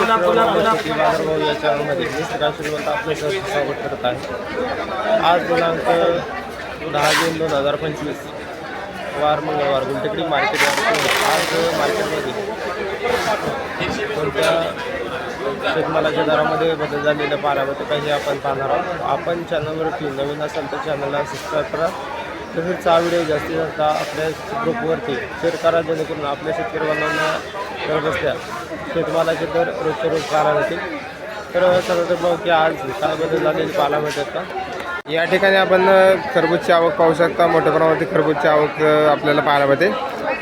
शेती बाजारभाव या चॅनलमध्ये मी श्रीमंत आपलं स्वागत करत आहे. आज दिनांक दहा जून दोन हजार पंचवीस. वार मंगळवार. गुंटेकडी मार्केट आज मार्केटमध्ये कोणत्या शेतमालाच्या दरामध्ये बदल झालेल्या पाहायला काही आपण पाहणार आहोत. आपण चॅनलवरती नवीन असाल तर चॅनलला सबस्क्राईब करा. तसेच हा व्हिडिओ जास्तीत जास्त आपल्या ग्रुपवरती शेअर करा जेणेकरून आपल्या शेतकरी बांधवांना करत असल्या शेतमालाचे दर रोजचे रोज पाहायला मिळतील. तर सगळं भाऊ की आज काय बदल झालेले पाहायला मिळतात का? या ठिकाणी आपण खरबूजची आवक पाहू शकता. मोठ्या प्रमाणावरती खरबूजची आवक आपल्याला पाहायला मिळते.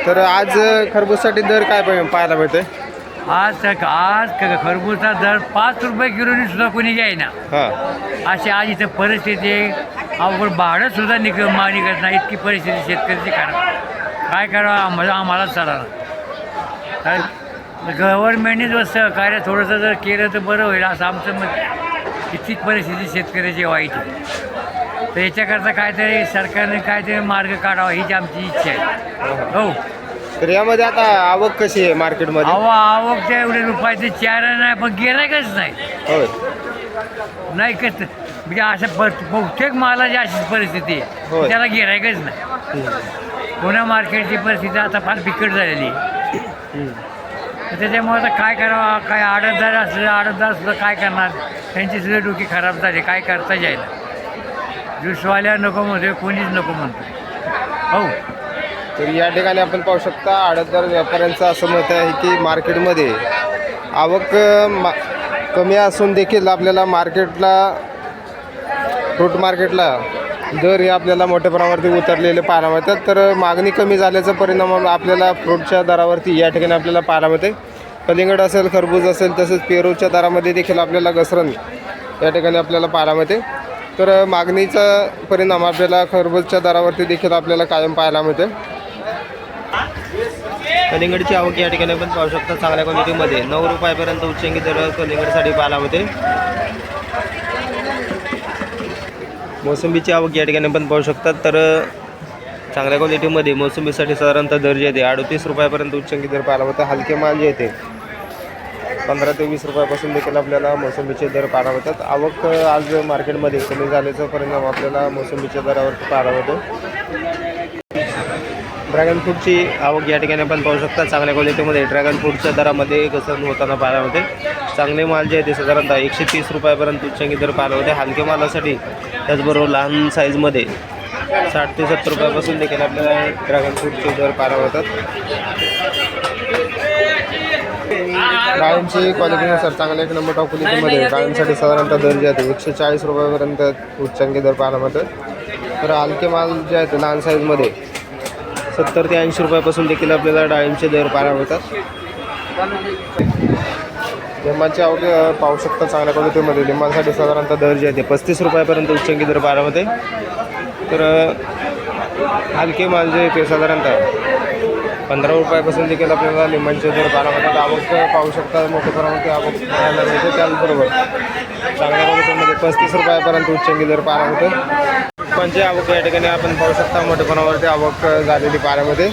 तर आज खरबूजसाठी दर काय पाहि- पाहायला मिळते आज आज क- खरबूजचा दर पाच रुपये किलोनी सुद्धा कोणी घ्यायना. हां. अशी आज इथं परिस्थिती आहे. अवघड भाडं सुद्धा निघ मा निघत नाही. इतकी परिस्थिती शेतकऱ्याची खराब. काय करावं? आम्हाला आम्हालाच चालणार गव्हर्नमेंटने जर सहकार्य थोडंसं जर केलं तर बरं होईल असं आमचं मत. इतकीच परिस्थिती शेतकऱ्याची वाईट आहे. तर याच्याकरता काहीतरी सरकारने काहीतरी मार्ग काढावा हीच आमची इच्छा आहे. हो. तर यामध्ये आता आवक कशी आहे मार्केटमध्ये? अहो आवक त्या एवढे रुपयाचे चार नाही पण गिरायकच नाही. होय. नाही कस म्हणजे अशा बहुतेक मालाची अशीच परिस्थिती आहे. होय. त्याला गिरायकच नाही. पुण्या मार्केटची परिस्थिती आता फार बिकट झालेली आहे. हम्म. तर त्याच्यामुळे आता काय करावं? काय आडतदार असलं आडतदार सुद्धा काय करणार? त्यांची सुद्धा डोकी खराब झाली. काय करता जाईल? ज्यूसवाल्या नको म्हणतोय कोणीच नको म्हणतो हो. तर या ठिकाणी आपण पाहू शकता आडतदार व्यापाऱ्यांचं असं मत आहे की मार्केटमध्ये आवक मा कमी असून देखील आपल्याला मार्केटला फ्रूट मार्केटला दर हे आपल्याला मोठ्या प्रमाणावरती उतरलेले पाहायला मिळतात तर मागणी कमी झाल्याचा परिणाम आपल्याला फ्रूटच्या दरावरती या ठिकाणी आपल्याला पाहायला मिळते. कलिंगड असेल खरबूज असेल तसेच पेरूच्या दरामध्ये देखील आपल्याला घसरण या ठिकाणी आपल्याला पाहायला मिळते. तर मागणीचा परिणाम आपल्याला खरबूजच्या दरावरती देखील आपल्याला कायम पाहायला मिळते. कलिंगडची आवक या ठिकाणी पण पाहू शकता चांगल्या क्वालिटीमध्ये नऊ रुपयापर्यंत उच्चंगी दर कलिंगडसाठी पाहायला मिळते. मोसंबीची आवक या ठिकाणी पण पाहू शकतात. तर चांगल्या क्वालिटीमध्ये मोसंबीसाठी साधारणतः दर जे येते. अडतीस रुपयापर्यंत उच्चंकी दर पाहायला होता हलके माल जे येते पंधरा ते वीस रुपयापासून देखील आपल्याला मोसंबीचे दर पाहायला होतात आवक आज मार्केटमध्ये कमी झाल्याचा परिणाम आपल्याला मोसंबीच्या दरावरती पाहायला होतो ड्रॅगन फ्रूटची आवक या ठिकाणी आपण पाहू शकता. चांगल्या क्वालिटीमध्ये ड्रॅगन फ्रूटच्या दरामध्ये घसरण होताना पाहायला मिळते. चांगले माल जे आहे ते साधारणतः एकशे तीस रुपयापर्यंत उच्चांकी दर पाहायला मिळते. हलके मालासाठी त्याचबरोबर लहान साईजमध्ये साठ ते सत्तर रुपयापासून देखील आपल्याला ड्रॅगन फ्रूटचे दर पाहायला मिळतात. डाळींची क्वालिटीनुसार चांगल्या एक नंबर टॉप क्वालिटीमध्ये डाळींसाठी साधारणतः दर जे आहे एकशे चाळीस रुपयापर्यंत उच्चांकी दर पाहायला मिळतात. तर हलके माल जे आहेत ते लहान साईजमध्ये सत्तर ते ऐंशी रुपयापासून देखील आपल्याला डाळिंबचे दर पाहायला मिळतात. लिंबाची आवक पाहू शकता चांगल्या क्वालिटीमध्ये. लिंबांसाठी साधारणतः दर जे आहे ते पस्तीस रुपयापर्यंत उच्चंकी दर पाहायला मिळते. तर हलके माल जे ते साधारणतः पंधरा रुपयापासून देखील आपल्याला लिंबांचे दर पाहायला मिळतात. आवक पाहू शकता मोठ्या प्रमाणात आवक पाहायला मिळते. त्याचबरोबर चांगल्या क्वालिटीमध्ये पस्तीस रुपयापर्यंत उच्चंकी दर पाहायला मिळते. कोणची आवक या ठिकाणी आपण पाहू शकता. मोठेपणावरती आवक झालेली पाण्यामध्ये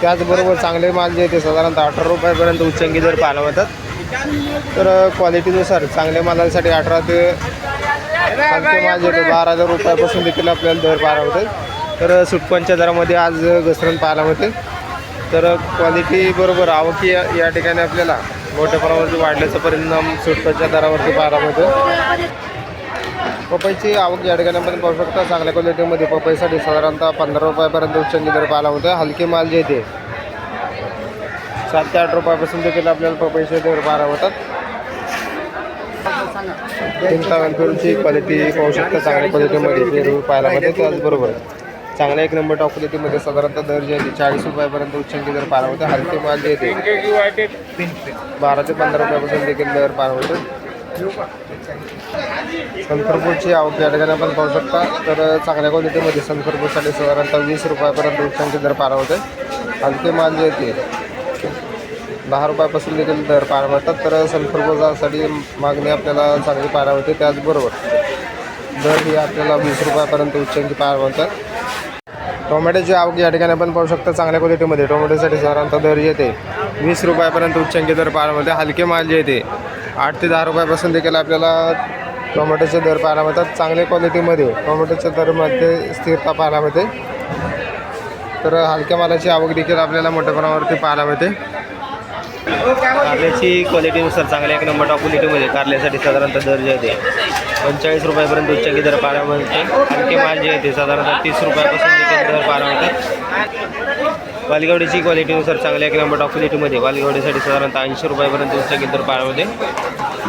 त्याचबरोबर चांगले माल जे आहे ते साधारणतः अठरा रुपयापर्यंत उच्चंगी दर पाहायला मिळतात. तर क्वालिटीनुसार चांगल्या मालासाठी अठरा ते माल जे ते बारा हजार रुपयापासून देखील आपल्याला दर पाहायला मिळते. तर सुटपांच्या दरामध्ये आज घसरण पाहायला मिळते. तर क्वालिटी बरोबर आवक या या ठिकाणी आपल्याला मोठ्या प्रमाणावरती वाढल्याचा परिणाम सुटपाच्या दरावरती पाहायला मिळतो. पपईची आवक या ठिकाणी आपण पाहू शकता चांगल्या क्वालिटीमध्ये पपईसाठी साधारणतः पंधरा रुपयापर्यंत उच्च दर पाहायला होतं हलके माल जे ते सात ते आठ रुपयापासून देखील आपल्याला पपईचे दर पाहायला होतात. चिंतामणपेरूची क्वालिटी पाहू शकता चांगल्या क्वालिटीमध्ये पेरू पाहायला मिळते त्याचबरोबर चांगल्या एक नंबर टॉप क्वालिटीमध्ये साधारणतः दर जे आहे चाळीस रुपयापर्यंत उच्चांकी दर पाहायला होतं. हलके माल जे ते बारा ते पंधरा रुपयापासून देखील दर पाहायला होते सनखरपूरची आवक या ठिकाणी आपण पाहू शकता. तर चांगल्या क्वालिटीमध्ये सनखरपूरसाठी साधारणतः वीस रुपयापर्यंत उच्चांकी दर पार होते हलके माल जे येते ते दहा रुपयापासून देखील दर पार मिळतात तर सनखरपूरसाठी मागणी आपल्याला चांगली पारा होते त्याचबरोबर दर ही आपल्याला वीस रुपयापर्यंत उच्चांची पार मिळतात टोमॅटोची आवक या ठिकाणी आपण पाहू शकता चांगल्या क्वालिटीमध्ये. टोमॅटोसाठी साधारणतः दर येते वीस रुपयापर्यंत उच्चांकी दर पाहायला मिळते हलके माल जे येते आठ ते दहा रुपयापासून देखील आपल्याला टोमॅटोचे दर पाहायला मिळतात. चांगल्या क्वालिटीमध्ये टोमॅटोच्या दरमध्ये स्थिरता पाहायला मिळते. तर हलक्या मालाची आवक देखील आपल्याला मोठ्या प्रमाणावरती पाहायला मिळते. कारल्याची क्वालिटीनुसार चांगल्या एक नंबर टॉप क्वालिटीमध्ये कारल्यासाठी साधारणतः दर जे आहे पंचेचाळीस रुपयापर्यंत उच्चांकी दर पाहायला मिळते. हलके माल जे आहे ते साधारणतः तीस रुपयापासून देखील दर पाहायला मिळतात. वालगावडीची क्वालिटीनुसार चांगल्या एक नंबर टॉप क्वालिटीमध्ये वालगवडीसाठी साधारणतः ऐंशी रुपयापर्यंत उच्चांकी दर पाहायला मिळते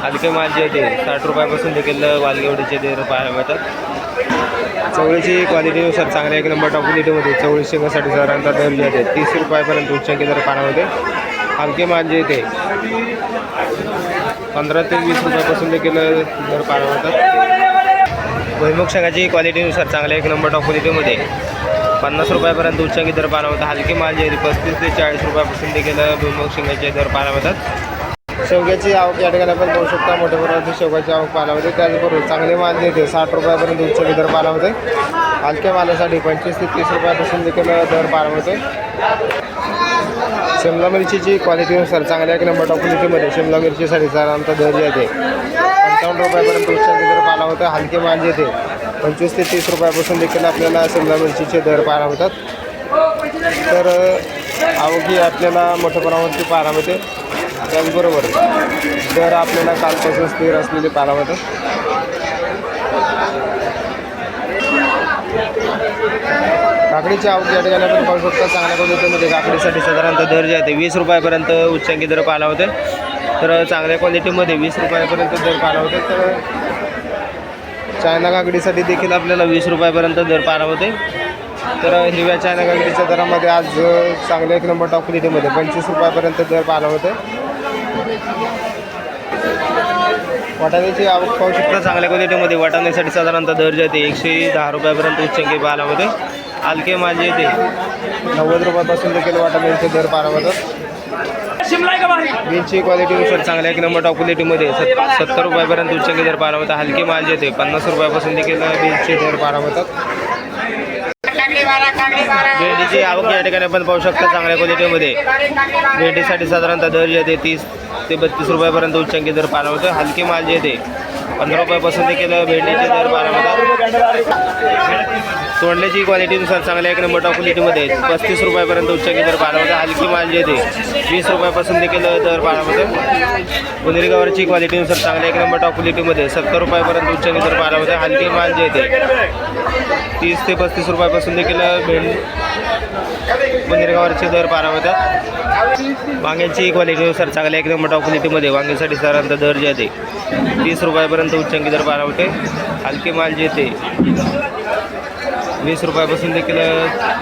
हलके माल जे आहे साठ रुपयापासून देखील वालगावडीचे दर पाहायला मिळतात. चवळीची क्वालिटीनुसार चांगल्या एक नंबर टॉप क्वालिटीमध्ये चवळी शेंगासाठी साधारणतः दर जे आहे तीस रुपयापर्यंत उच्चांकी दर पाहायला मिळते हलके माल जे ते पंधरा ते वीस रुपयापासून देखील दर पाहायला मिळतात. भुईमुग शेंगाची क्वालिटीनुसार चांगल्या एक नंबर टॉप क्वालिटीमध्ये पन्नास रुपयापर्यंत उच्चांकी दर पाहायला मिळतात. हलके माल जे पस्तीस ते चाळीस रुपयापासून देखील भुईमुग शेंगाचे दर पाहायला मिळतात. शेवग्याची आवक या ठिकाणी आपण पाहू शकता. मोठ्या प्रमाणात शेवग्याची आवक पाहायला होते त्याचबरोबर चांगले माल देते साठ रुपयापर्यंत उच्च दर पाहायला होते हलक्या मालासाठी पंचवीस ते तीस रुपयापासून देखील दर पाहायला होते शिमला मिरचीची क्वालिटीनुसार चांगल्या एक नंबर टॉप क्वालिटीमध्ये शिमला मिरचीसाठी साधारणतः दर येते पंचावन्न रुपयापर्यंत उच्च दर पाहायला होतं हलके माल येते पंचवीस ते तीस रुपयापासून देखील आपल्याला शिमला मिरचीचे दर पाहायला होतात तर आवक आपल्याला मोठ्या प्रमाणावरती पाहायला मिळते. त्याचबरोबर दर आपल्याला कालपासून स्थिर असलेले पाहायला मिळतात. काकडीची आवक या ठिकाणी आपण पाहू शकता चांगल्या क्वालिटीमध्ये काकडीसाठी साधारणतः दर जे आहे ते वीस रुपयापर्यंत उच्चांकी दर पाहायला होते. तर चांगल्या क्वालिटीमध्ये वीस रुपयापर्यंत दर पाहायला होते. तर चायना काकडीसाठी देखील आपल्याला वीस रुपयापर्यंत दर पाहायला होते तर हिरव्या चायना काकडीच्या दरामध्ये आज चांगले चांगल्या एक नंबर टॉप क्वालिटीमध्ये पंचवीस रुपयापर्यंत दर पाहायला होते वाटाण्याची आवक पाहू शकता चांगल्या क्वालिटीमध्ये वाटाण्यासाठी साधारणतः दर जे आहे एकशे दहा रुपयापर्यंत उच्चंकी पाहायला होते हलके माझे जे ते नव्वद रुपयापासून देखील वाटाण्याचे दर पाहायला होतात. बीनची क्वालिटीनुसार चांगल्या एक नंबर टॉप क्वालिटीमध्ये सत सत्तर रुपयापर्यंत उच्चांकी दर पारा होतात. हलके माल जे आहे पन्नास रुपयापासून देखील बीनचे दर पारा होतात. भेंडीची आवक या ठिकाणी आपण पाहू शकता चांगल्या क्वालिटीमध्ये भेंडीसाठी साधारणतः दर जे आहे तीस ते बत्तीस रुपयापर्यंत उच्चांकी दर पारा होतो हलके माल जे आहे पंधरा रुपयापासून देखील भेंडीचे दर पारा होतात. तोंडल्याची क्वालिटीनुसार चांगल्या एक नंबर टॉप क्वालिटीमध्ये पस्तीस रुपयापर्यंत उच्च दर पाहायला हलकी माल जे येते ते वीस रुपयापासून देखील दर पाहायला होतं गवारची क्वालिटीनुसार चांगल्या एक नंबर टॉप क्वालिटीमध्ये सत्तर रुपयापर्यंत उच्च दर पाहायला हलकी माल जे येते. ते तीस ते पस्तीस रुपयापासून देखील भेंड पुनेरगावरचे दर पारा होतात वांग्याची क्वालिटीनुसार चांगल्या एक नंबर टॉप क्वालिटीमध्ये वांग्यासाठी साधारणतः दर जे ते तीस रुपयापर्यंत उच्चांकी दर पारा होते हलके माल जे ते वीस रुपयापासून देखील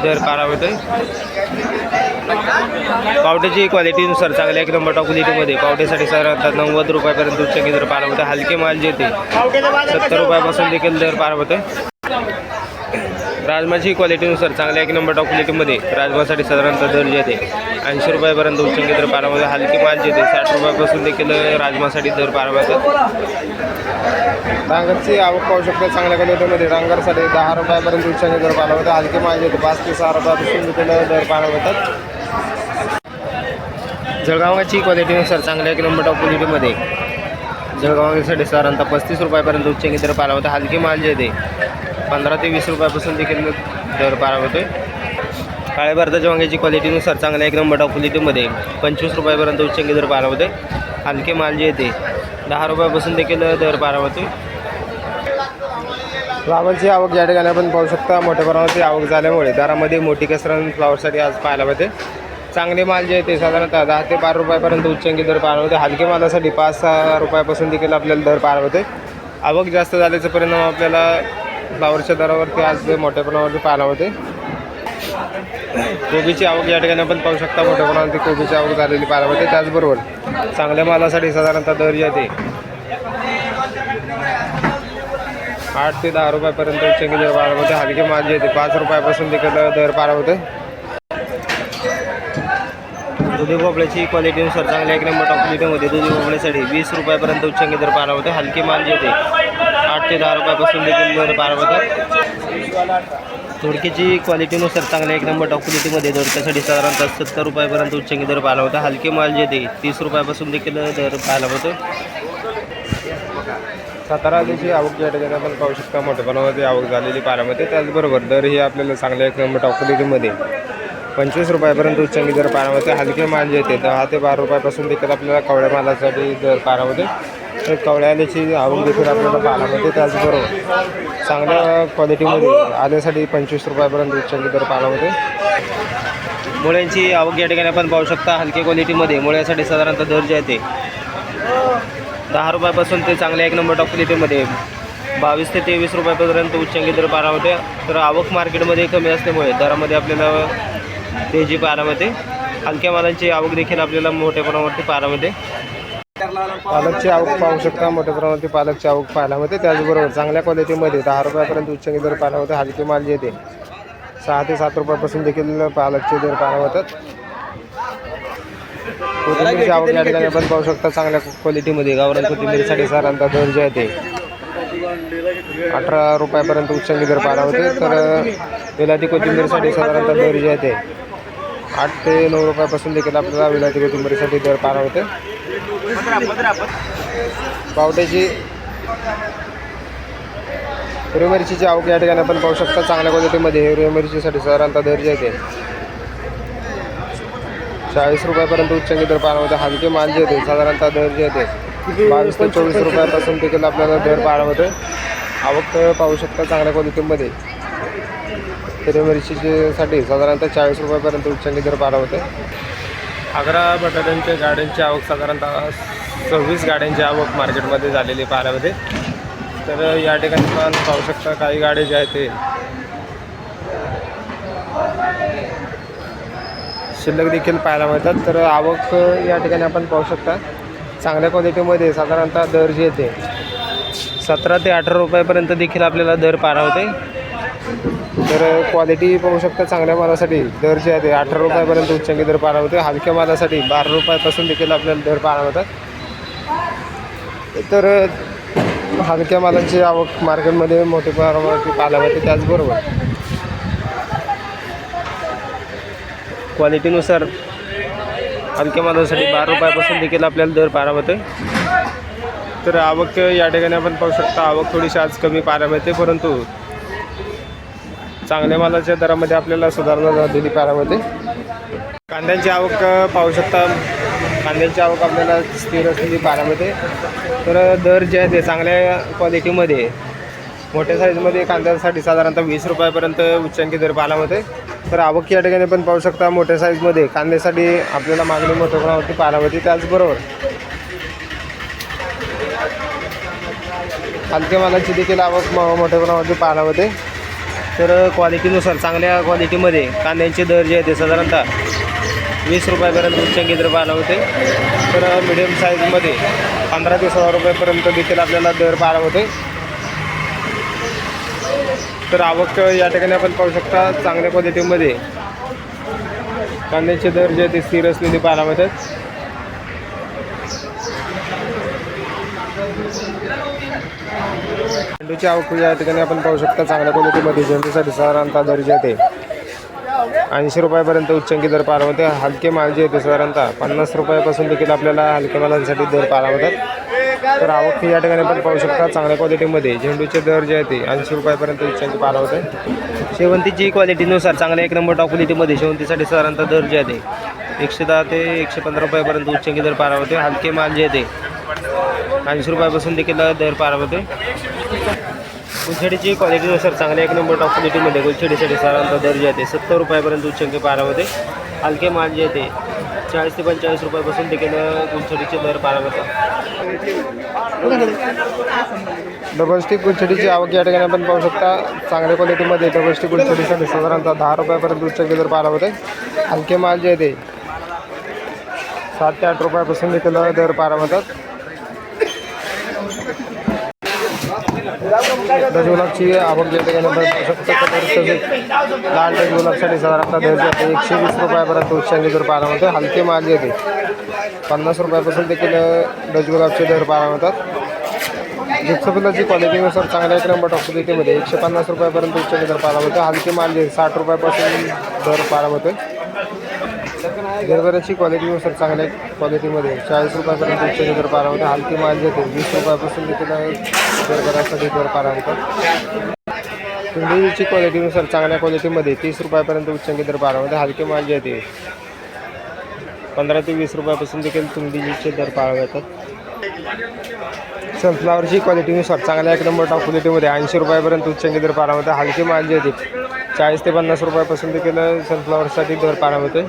दर पारा होते पावट्याची क्वालिटीनुसार चांगल्या एक नंबर टॉप क्वालिटीमध्ये पावट्यासाठी साधारणतः नव्वद रुपयापर्यंत उच्चांकी दर पारा होते हलके माल जे ते. सत्तर रुपयापासून देखील दर पारा होते राजमाची क्वालिटीनुसार चांगल्या एक नंबर टॉप क्वालिटीमध्ये राजमासाठी साधारणतः दर जे ते. ऐंशी रुपयापर्यंत उच्चांकी दर पारामध्ये हलकी माल जे ते साठ रुपयापासून देखील राजमासाठी दर पारामध्ये डांगरची आवक पाहू शकता चांगल्या क्वालिटीमध्ये डांगरसाठी दहा रुपयापर्यंत उच्चांकी दर पाहायला होतं हलके माझे पाच ते सहा रुपयापासून रुपये दर पाहायला होतात जळगावाची क्वालिटीनुसार चांगल्या एक टॉप क्वालिटीमध्ये जळगावासाठी साधारणतः पस्तीस रुपयापर्यंत उच्चांकी दर पारा होता हलकी माल जे ते पंधरा ते वीस रुपयापासून देखील दर पारा होतोय काळ्या भारताच्या वांग्याची क्वालिटीनुसार चांगल्या एक नंबर टॉप क्वालिटीमध्ये पंचवीस रुपयापर्यंत उच्चांकी दर पारा होते हलके माल जे ते दहा रुपयापासून देखील दर पारा होते फ्लावरची आवक या ठिकाणी आपण पाहू शकता. मोठ्या प्रमाणाची आवक झाल्यामुळे दरामध्ये मोठी कसरण फ्लावरसाठी आज पाहायला मिळते. चांगले माल जे आहे ते साधारणतः दहा ते बारा रुपयापर्यंत उच्चांकी दर पाहायला होते हलके मालासाठी पाच सहा रुपयापासून देखील आपल्याला दर पाहायला होते आवक जास्त झाल्याचा परिणाम आपल्याला फ्लावरच्या दरावरती आज मोठ्या प्रमाणावरती पाहायला होते कोबीची आवक या ठिकाणी आपण पाहू शकता. मोठ्या प्रमाणात कोबीची आवक झालेली पाहायला होते त्याचबरोबर चांगल्या मालासाठी साधारणतः दर येते. आठ ते दहा रुपयापर्यंत चंगी दर पाहायला होते हलके माल जे पाच रुपयापासून तिकडं दर पाहायला होते दुधी भोपळ्याची क्वालिटीनुसार चांगल्या एक नंबर टॉप क्वालिटीमध्ये दुधी भोपळ्यासाठी वीस रुपयापर्यंत उच्चांकी दर पारा होते हलके माल जे आठ ते दहा रुपयापासून देखील दर पारा होतात थोडक्याची क्वालिटीनुसार चांगल्या एक नंबर टॉप क्वालिटीमध्ये दोडक्यासाठी साधारणतः सत्तर रुपयापर्यंत उच्चांकी दर पाहिला होता. हलके माल जे ते तीस रुपयापासून देखील दर पाहायला होतो. सातारा आल्याची आवक या ठिकाणी आपण पाहू शकता मोठ्या प्रमाणामध्ये आवक झालेली पाण्यामध्ये त्याचबरोबर दर ही आपल्याला चांगल्या एक नंबर टॉकलिटीमध्ये पंचवीस रुपयापर्यंत उच्चांकी दर पाण्यामध्ये हलके माल जे येते दहा ते बारा रुपयापासून देखील आपल्याला कवड्या मालासाठी दर पाण्यामध्ये कवळ्याची आल्याची आवक देखील आपल्याला पाण्यामध्ये त्याचबरोबर चांगल्या क्वालिटीमध्ये आल्यासाठी पंचवीस रुपयापर्यंत उच्चांकी दर पाण्यामध्ये मुळ्यांची आवक या ठिकाणी आपण पाहू शकता हलक्या क्वालिटीमध्ये मुळ्यासाठी साधारणतः दर जे आहे ते दहा रुपयापासून ते चांगल्या एक नंबर टॉप क्वालिटीमध्ये बावीस ते तेवीस रुपयापर्यंत उच्चांकी दर पाहायला होते तर आवक मार्केटमध्ये कमी असल्यामुळे दरामध्ये आपल्याला तेजी पाहायला मिळते. हलक्या मालांची आवक देखील आपल्याला मोठ्या प्रमाणावरती पाहायला मिळते. पालकची आवक पाहू शकता. मोठ्या प्रमाणात पालकची आवक पाहायला मिळते. त्याचबरोबर चांगल्या क्वालिटीमध्ये दहा रुपयापर्यंत उच्चांकी दर पाहायला होते हलके माल येते? सहा ते सात रुपयापासून देखील पालकचे दर पाहायला होतात कोथिंबीरची आवक या ठिकाणी आपण पाहू शकता. चांगल्या क्वालिटीमध्ये गावरान कोथिंबीरसाठी साधारणतः दर जे आहे ते अठरा रुपयापर्यंत उच्चांकी दर पाहायला होते तर विलायती कोथिंबीरसाठी साधारणतः दर जे आहे ते आठ ते नऊ रुपयापासून देखील आपल्याला विलाती कोथिंबीरसाठी दर पाहायला होते पावट्याची हिरवी मिरचीची आवक या ठिकाणी आपण पाहू शकता. चांगल्या क्वालिटीमध्ये हिरवी मिरचीसाठी साधारणतः दर जे आहे ते चाळीस रुपयापर्यंत उच्चांकी दर होते हलके माल जे होते साधारणतः दर जे आहे बावीस ते चोवीस रुपयापासून देखील आपल्याला दर होते आवक पाहू शकता चांगल्या क्वालिटीमध्ये. हिरवी मिरचीसाठी साधारणतः चाळीस रुपयापर्यंत उच्चांकी दर पाहायला आग्रा अकरा बटाट्यांच्या गाड्यांची आवक साधारणतः सव्वीस गाड्यांची आवक मार्केटमध्ये झालेली पाहण्यामध्ये तर या ठिकाणी आपण पाहू शकता काही गाड्या ज्या आहेत ते. शिल्लक देखील पाहायला मिळतात. तर आवक या ठिकाणी आपण पाहू शकता. चांगल्या क्वालिटीमध्ये साधारणतः दर जे येते सतरा ते अठरा रुपयापर्यंत देखील आपल्याला दर पाहायला होते. तर क्वालिटी पाहू शकता चांगल्या मालासाठी. दर जे आहे ते अठरा रुपयापर्यंत उच्चांकी दर पाहायला होते हलक्या मालासाठी बारा रुपयापासून देखील आपल्याला दर पाहायला होतात तर हलक्या मालांची आवक मार्केटमध्ये मोठ्या प्रमाणात पाहायला मिळते. त्याचबरोबर क्वालिटीनुसार हलक्या मालासाठी बारा रुपयापासून देखील आपल्याला दर पाहायला होते तर आवक या ठिकाणी आपण पाहू शकता आवक थोडीशी आज कमी पाहायला मिळते. परंतु चांगल्या मालाच्या दरामध्ये आपल्याला सुधारणा झालेली पॅरामध्ये. कांद्यांची आवक पाहू शकता कांद्यांची आवक आपल्याला स्थिर असलेली पाहायला तर दर जे आहे ते चांगल्या क्वालिटीमध्ये मोठ्या साईजमध्ये कांद्यासाठी साधारणतः वीस रुपयापर्यंत उच्चांकी दर पाहायला तर आवक या ठिकाणी पण पाहू शकता मोठ्या साईजमध्ये कांद्यासाठी आपल्याला मागणी मोठ्या प्रमाणावरती पाहायला त्याचबरोबर. हलक्या मालाची देखील आवक म- मोठ्या प्रमाणावरती पाहायला होते तर क्वालिटीनुसार चांगल्या क्वालिटीमध्ये कांद्यांचे दर जे आहेत ते साधारणतः वीस रुपयापर्यंत उच्चांकी दर पाहायला होते. तर मिडियम साईजमध्ये पंधरा ते सोळा रुपयापर्यंत देखील आपल्याला दर पाहायला होते. तर आवक या ठिकाणी आपण पाहू शकता चांगल्या क्वालिटीमध्ये कांद्याचे दर जे आहेत ते स्थिर असलेले पाहायला मिळतात. झेंडूची आवक या ठिकाणी आपण पाहू शकता चांगल्या क्वालिटीमध्ये झेंडूसाठी साधारणतः दर्जा येते. ऐंशी रुपयापर्यंत उच्चांकी दर पार होते हलके माल जे येते साधारणतः पन्नास रुपयापासून देखील आपल्याला हलक्या मालांसाठी दर पाहायला होतात तर आवक या ठिकाणी आपण पाहू शकता चांगल्या क्वालिटीमध्ये झेंडूचे दर जे आहे ते ऐंशी रुपयापर्यंत उच्चांकी पाहायला होते शेवंतीची क्वालिटीनुसार चांगल्या एक नंबर टॉप क्वालिटीमध्ये शेवंतीसाठी साधारणतः दर जे आहे ते एकशे दहा ते एकशे पंधरा रुपयापर्यंत उच्चांकी दर पाहायला होते हलके माल जे येते ऐंशी रुपयापासून देखील दर पारामध्ये होते गुलछडीची क्वालिटीनुसार चांगल्या एक नंबर टॉप क्वालिटीमध्ये गुलछडीसाठी साधारणतः दर जे आहे सत्तर रुपयापर्यंत उच्चांकी पारामध्ये होते. हलके माल जे आहे चाळीस ते पंचेचाळीस रुपयापासून देखील गुलछडीचे दर पारामध्ये डबल स्टिक गुलछडीची आवक या ठिकाणी आपण पाहू शकता. चांगल्या क्वालिटीमध्ये डबल स्टिक गुलछडीसाठी साधारणतः दहा रुपयापर्यंत उच्चांकी दर पारामध्ये होते. हलके माल जे आहे सात ते आठ रुपयापासून देखील दर पाहायला होतात आवक या ठिकाणी आपण पाहू शकतो लाल दजगुलाबसाठी साधारणतः दर एकशे वीस रुपयापर्यंत उच्चांकी दर पाहायला होते. हलके माल येते आहे पन्नास रुपयापासून देखील दजगुलाबचे दर पाहायला होतात. जिप्सफुलाची क्वालिटीनुसार चांगल्या एक नंबर टॉप क्वालिटीमध्ये एकशे पन्नास रुपयापर्यंत उच्चांकी दर पाहायला होते. हलके माल जे साठ रुपयापासून दर पाहायला होते. गरबऱ्याची क्वालिटीनुसार चांगल्या क्वालिटीमध्ये चाळीस रुपयापर्यंत उच्च दर पारा होता. हलकी माल देते. वीस रुपयापासून देखील गरबऱ्यासाठी दर पारा होतात कुंडीची क्वालिटीनुसार चांगल्या क्वालिटीमध्ये तीस रुपयापर्यंत उच्चांकी दर पारामध्ये हलके माल येते पंधरा ते वीस रुपयापासून देखील तुंडीचे दर पाळावे जातात सनफ्लावरची क्वालिटीनुसार चांगल्या एक नंबर टॉप क्वालिटीमध्ये ऐंशी रुपयापर्यंत उच्चांकी दर पारामध्ये हलके माल येते चाळीस ते पन्नास रुपयापासून देखील सनफ्लावरसाठी दर पारामध्ये